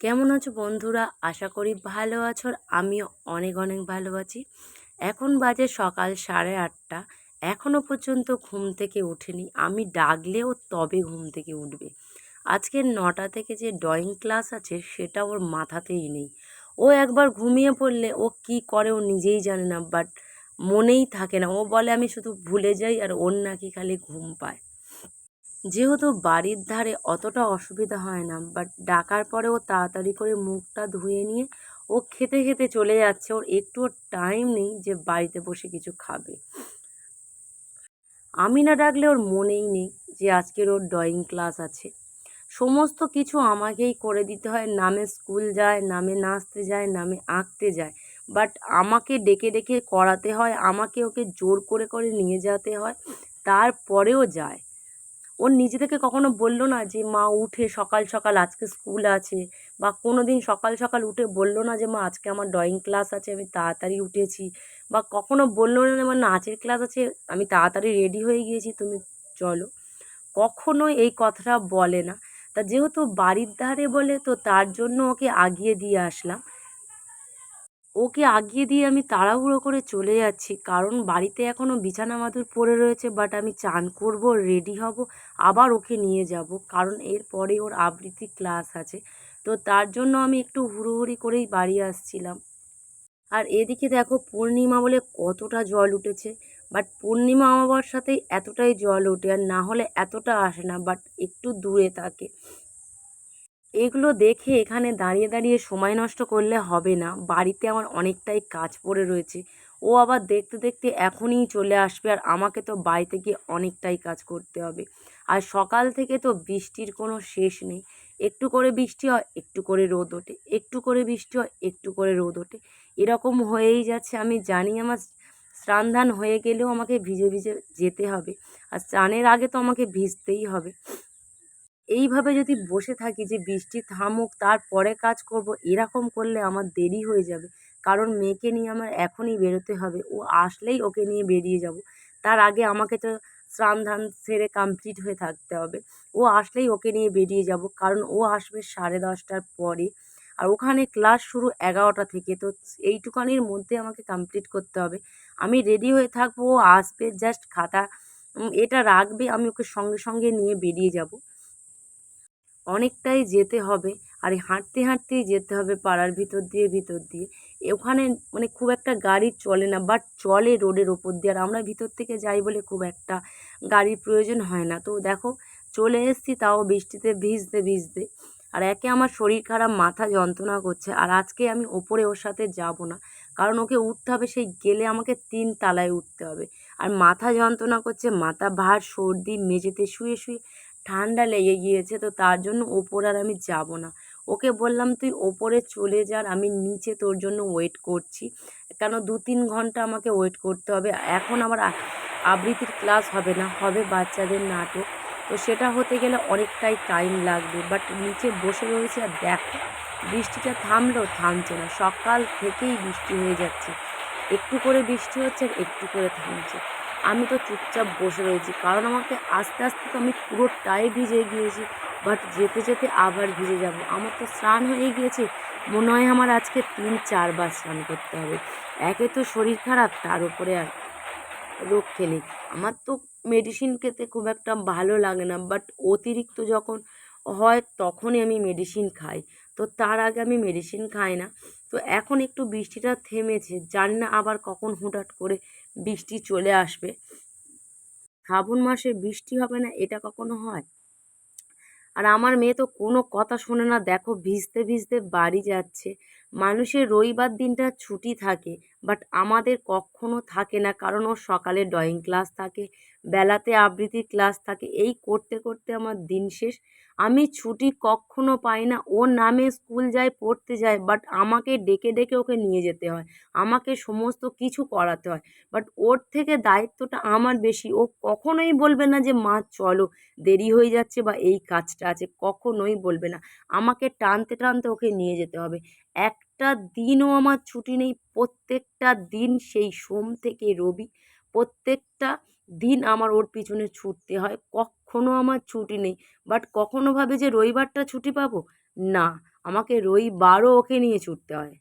কেমন আছো বন্ধুরা? আশা করি ভালো আছো আমিও অনেক অনেক ভালো আছি। এখন বাজে সকাল সাড়ে আটটা। এখনও পর্যন্ত ঘুম থেকে ওঠেনি আমি ডাকলেও তবে ঘুম থেকে উঠবে। আজকে নটা থেকে যে ড্রয়িং ক্লাস আছে, সেটা ওর মাথাতেই নেই। ও একবার ঘুমিয়ে পড়লে ও কি করে ও নিজেই জানে না, বাট মনেই থাকে না। ও বলে, আমি শুধু ভুলে যাই আর ওর নাকি খালি ঘুম পায়। যেহেতু বাড়ির ধারে অতটা অসুবিধা হয় না বাট ডাকার পরে ও তাড়াতাড়ি করে মুখটা ধুয়ে নিয়ে ও খেতে খেতে চলে যাচ্ছে। ওর একটুও টাইম নেই যে বাড়িতে বসে কিছু খাবে। আমি না ডাকলে ওর মনেই নেই যে আজকের ওর ড্রয়িং ক্লাস আছে। সমস্ত কিছু আমাকেই করে দিতে হয়। নামে স্কুল যায়, নামে নাচতে যায়, নামে আঁকতে যায়। বাট আমাকে ডেকে ডেকে করাতে হয়, আমাকে ওকে জোর করে করে নিয়ে যেতে হয়। তারপরেও যায়। ও নিজে থেকে কখনো বলল না যে, মা, উঠে সকাল সকাল আজকে স্কুল আছে। বা কোনো দিন সকাল সকাল উঠে বলল না যে, মা, আজকে আমার ড্রয়িং ক্লাস আছে, আমি তাড়াতাড়ি উঠেছি। বা কখনো বলল না আমার নাচের ক্লাস আছে, আমি তাড়াতাড়ি রেডি হয়ে গিয়েছি, তুমি চলো। কখনোই এই কথাটা বলে না। তা যেহেতু বাড়ির ধারে বলে, তো তার জন্য ওকে আগিয়ে দিয়ে আসলাম। ওকে আগিয়ে দিয়ে আমি তাড়াহুড়ো করে চলে যাচ্ছি। কারণ বাড়িতে এখনও বিছানা মাদুর পড়ে রয়েছে বাট আমি চান করব রেডি হব, আবার ওকে নিয়ে যাব। কারণ এরপরে ওর আবৃত্তি ক্লাস আছে। তো তার জন্য আমি একটু হুড়োহুড়ি করেই বাড়ি আসছিলাম। আর এদিকে দেখো পূর্ণিমা বলে কতটা জল উঠেছে। বাট পূর্ণিমা অমাবস্যাতেই এতটাই জল ওঠে, আর না হলে এতটা আসে না বাট একটু দূরে থাকে। এগুলো দেখে এখানে দাঁড়িয়ে দাঁড়িয়ে সময় নষ্ট করলে হবে না। বাড়িতে আমার অনেকটাই কাজ পড়ে রয়েছে। ও আবার দেখতে দেখতে এখনই চলে আসবে আর আমাকে তো বাড়িতে গিয়ে অনেকটাই কাজ করতে হবে। আর সকাল থেকে তো বৃষ্টির কোনো শেষ নেই। একটু করে বৃষ্টি হয়, একটু করে রোদ ওঠে। একটু করে বৃষ্টি হয়, একটু করে রোদ ওঠে। এরকম হয়েই যাচ্ছে। আমি জানি আমার স্নান হয়ে গেলেও আমাকে ভিজে ভিজে যেতে হবে। আর স্নানের আগে তো আমাকে ভিজতেই হবে। এইভাবে যদি বসে থাকি যে বৃষ্টি থামুক, তারপরে কাজ করব, এরকম করলে আমার দেরি হয়ে যাবে। কারণ মেয়েকে নিয়ে আমার এখনই বেরোতে হবে। ও আসলেই ওকে নিয়ে বেরিয়ে যাব। তার আগে আমাকে তো স্নান ধান সেরে কমপ্লিট হয়ে থাকতে হবে। ও আসলেই ওকে নিয়ে বেরিয়ে যাব। কারণ ও আসবে সাড়ে দশটার পরে। আর ওখানে ক্লাস শুরু এগারোটা থেকে। তো এইটুখানির মধ্যে আমাকে কমপ্লিট করতে হবে। আমি রেডি হয়ে থাকব। ও আসবে জাস্ট খাতা এটা রাখবে। আমি ওকে সঙ্গে সঙ্গে নিয়ে বেরিয়ে যাব। অনেকটাই যেতে হবে। আর হাঁটতে হাঁটতেই যেতে হবে পাড়ার ভিতর দিয়ে ভিতর দিয়ে। ওখানে মানে খুব একটা গাড়ি চলে না বাট চলে রোডের ওপর দিয়ে। আর আমরা ভিতর থেকে যাই বলে খুব একটা গাড়ির প্রয়োজন হয় না। তো দেখো, চলে এসেছি, তাও বৃষ্টিতে ভিজতে ভিজতে। আর একে আমার শরীর খারাপ, মাথা যন্ত্রণা করছে। আর আজকে আমি ওপরে ওর সাথে যাব না। কারণ ওকে উঠতে হবে, সেই গেলে আমাকে তিন তালায় উঠতে হবে। আর মাথা যন্ত্রণা করছে, মাথা ভার, সর্দি, মেঝেতে শুয়ে শুয়ে। ঠান্ডা লেগে গিয়েছে, তো তার জন্য ওপর আর আমি যাব না। ওকে বললাম, তুই ওপরে চলে যার, আমি নিচে তোর জন্য ওয়েট করছি। কেন দু তিন ঘণ্টা আমাকে ওয়েট করতে হবে। এখন আমার আবৃত্তির ক্লাস হবে না, হবে বাচ্চাদের নাটক। তো সেটা হতে গেলে অনেকটাই টাইম লাগবে। বাট নিচে বসে রয়েছে আর দেখো, বৃষ্টিটা থামলেও থামছে না। সকাল থেকেই বৃষ্টি হয়ে যাচ্ছে। একটু করে বৃষ্টি হচ্ছে আর একটু করে থামছে। আমি তো চুপচাপ বসে রয়েছি। কারণ আমাকে আস্তে আস্তে তো আমি পুরোটাই ভিজে গিয়েছি। বাট যেতে যেতে আবার ভিজে যাব। আমার তো স্নান হয়ে গিয়েছে। মনে হয় আমার আজকে তিন চারবার স্নান করতে হবে। একে তো শরীর খারাপ, তার উপরে আর রোগ খেলে। আমার তো মেডিসিন খেতে খুব একটা ভালো লাগে না। বাট অতিরিক্ত যখন হয়, তখনই আমি মেডিসিন খাই। তো তার আগে আমি মেডিসিন খাই না। তো এখন একটু বৃষ্টিটা থেমেছে। জানি না আবার কখন হুটহাট করে বৃষ্টি চলে আসবে। শ্রাবণ মাসে বৃষ্টি হবে না, এটা কখনো হয়? আর আমার মেয়ে তো কোনো কথা শোনে না, দেখো ভিজতে ভিজতে বাড়ি যাচ্ছে। মানুষের রবিবার দিনটা ছুটি থাকে বাট আমাদের কখনো থাকে না, কারণ ওর সকালে ড্রয়িং ক্লাস থাকে, বেলাতে আবৃত্তির ক্লাস থাকে, এই করতে করতে আমার দিন শেষ। আমি ছুটি কখনো পাই না, ওর নামে স্কুল যায়, পড়তে যায় বাট আমাকে ডেকে ডেকে ওকে নিয়ে যেতে হয়, আমাকে সমস্ত কিছু করাতে হয় বাট ওর থেকে দায়িত্বটা আমার বেশি। ও কখনোই বলবে না যে, মা, চলো, দেরি হয়ে যাচ্ছে বা এই কাজটা আছে। কখনোই বলবে না। আমাকে টানতে টানতে ওকে নিয়ে যেতে হবে। একটা দিনও আমার ছুটি নেই। প্রত্যেকটা দিন সেই সোম থেকে রবি, প্রত্যেকটা দিন আমার ওর পিছনে ছুটতে হয়। কখনো আমার ছুটি নেই। বাট কখনো ভাবে যে রবিবারটা ছুটি পাবো? না। আমাকে রবিবারও ওকে নিয়ে ছুটতে হয়।